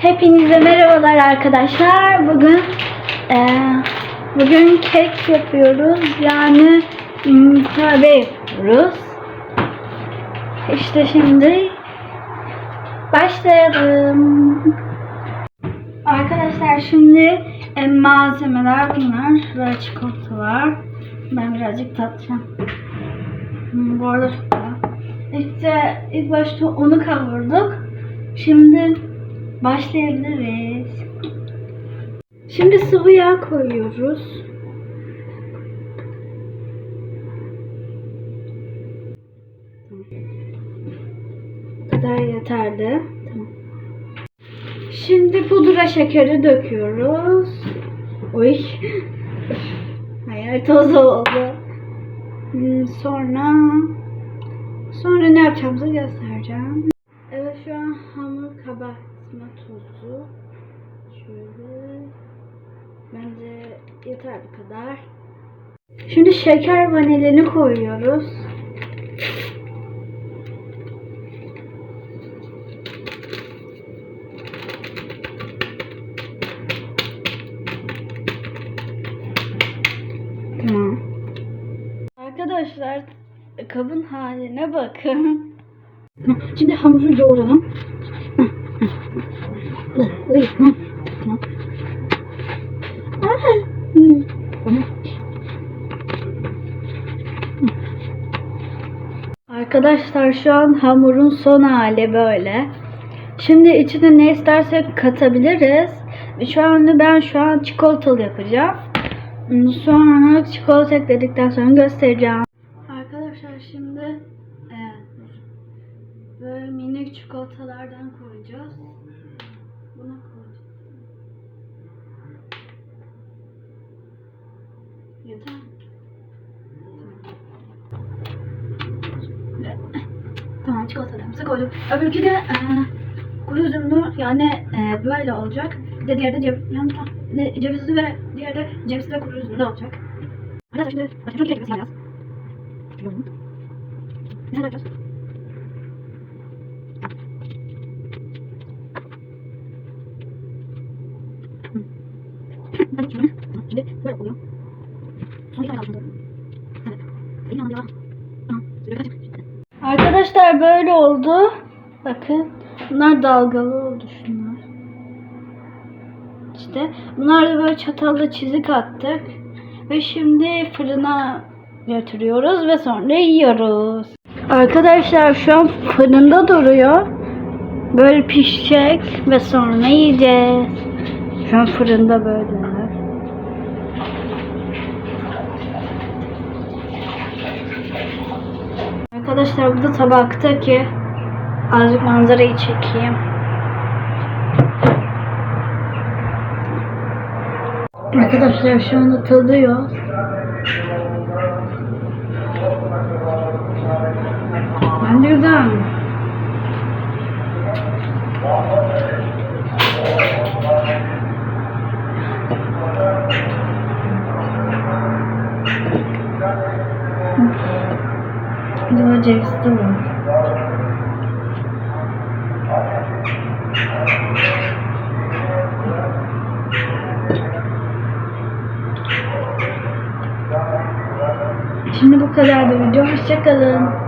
Hepinize merhabalar arkadaşlar. Bugün eee, bugün kek yapıyoruz. Yani kurabe yapıyoruz. İşte şimdi başlayalım. Arkadaşlar şimdi e, malzemeler bunlar. Böyle çikolata var. Ben birazcık tatacağım. Hmm, bu arada çok güzel. İşte ilk başta onu kavurduk. Şimdi başlayabiliriz. Şimdi sıvı yağ koyuyoruz. Bu kadar yeterli. Şimdi pudra şekeri döküyoruz. Oy. Hayır toz oldu. Hmm, Sonra sonra ne yapacağımızı göstereceğim. Şu an hamur kabartma tozu. Şöyle. Bence yeter bu kadar. Şimdi şeker vanilini koyuyoruz. Tamam. Arkadaşlar kabın haline bakın. Şimdi hamuru yoğuralım. Arkadaşlar şu an hamurun son hali böyle. Şimdi içine ne istersek katabiliriz. Şu an ben şu an çikolatalı yapacağım. Sonra çikolata ekledikten sonra göstereceğim. Arkadaşlar şimdi e, minik çikolatalardan koyacağız. Buna koyacağız. Yeter. mi? Tamam. Çikolatalarımızı koyduk. Öbürkü de e, kuru üzümlü yani e, böyle olacak. Bir de diğeri de cev, yan, ne, cevizli ve diğeri de cevizli ve kuru üzümlü olacak. Arkadaşlar şimdi başka çok kek yapacağız. Ne yapacağız? Ben şöyle. Şimdi böyle oluyor. Son bir tane kaldı. Evet. Elim yanıyor. Tamam. Arkadaşlar böyle oldu. Bakın. Bunlar dalgalı oldu şunlar. İşte bunlar da böyle çatalla çizik attık. Ve şimdi fırına götürüyoruz ve sonra yiyoruz. Arkadaşlar şu an fırında duruyor. Böyle pişecek ve sonra yiyeceğiz. Şu an fırında böyle. Arkadaşlar bu da tabakta ki azıcık manzarayı çekeyim. Arkadaşlar şu anda tadıyor. Bence güzel. Ceviz var. Şimdi bu kadar da video. Hoşçakalın.